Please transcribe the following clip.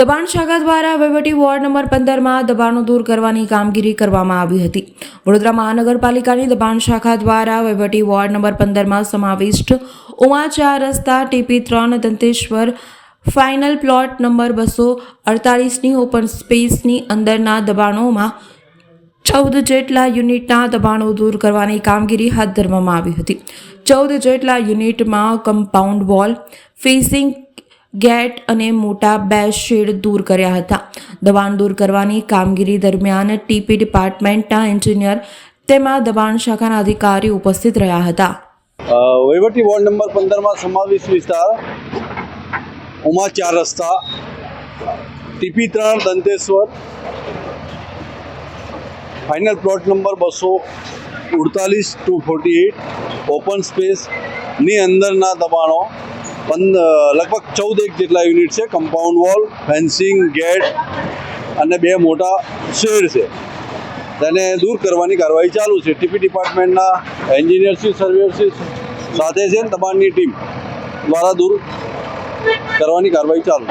દબાણ શાખા દ્વારા વહીવટી વોર્ડ નંબર પંદરમાં દબાણો દૂર કરવાની કામગીરી કરવામાં આવી હતી. વડોદરા મહાનગરપાલિકાની દબાણ શાખા દ્વારા વહીવટી વોર્ડ નંબર પંદરમાં સમાવિષ્ટ ઉમાચાર રસ્તા ટીપી ત્રણ દંતેશ્વર ફાઇનલ પ્લોટ નંબર બસો અડતાલીસની ઓપન સ્પેસની અંદરના દબાણોમાં ચૌદ જેટલા યુનિટના દબાણો દૂર કરવાની કામગીરી હાથ ધરવામાં આવી હતી. ચૌદ જેટલા યુનિટમાં કમ્પાઉન્ડ વોલ, ફેસિંગ ગેટ અને મોટા બે શેડ દૂર કર્યા હતા. દબાણ દૂર કરવાની કામગીરી દરમિયાન ટીપી ડિપાર્ટમેન્ટના એન્જિનિયર તેમાં દબાણ શાખાના અધિકારી ઉપસ્થિત રહ્યા હતા. વહીવટી વોર્ડ નંબર પંદરમાં સમાવેશ વિસ્તાર, ઉમા ચાર રસ્તા, ટીપી ત્રણ દંતેશ્વર, ફાઇનલ પ્લોટ નંબર બસો ઉડતાલીસ, ટુ ફોર્ટી એટ, ઓપન સ્પેસની અંદરના દબાણો લગભગ ચૌદ એક જેટલા યુનિટ છે. કમ્પાઉન્ડ વોલ ફેન્સિંગ ગેટ અને બે મોટા શેડ છે. તેને દૂર કરવાની કાર્યવાહી ચાલુ છે. ટીપી ડિપાર્ટમેન્ટના એન્જિનિયરશ્રી સર્વેયરશ્રી સાથે છે ને દબાણની ટીમ દ્વારા દૂર કરવાની કાર્યવાહી ચાલુ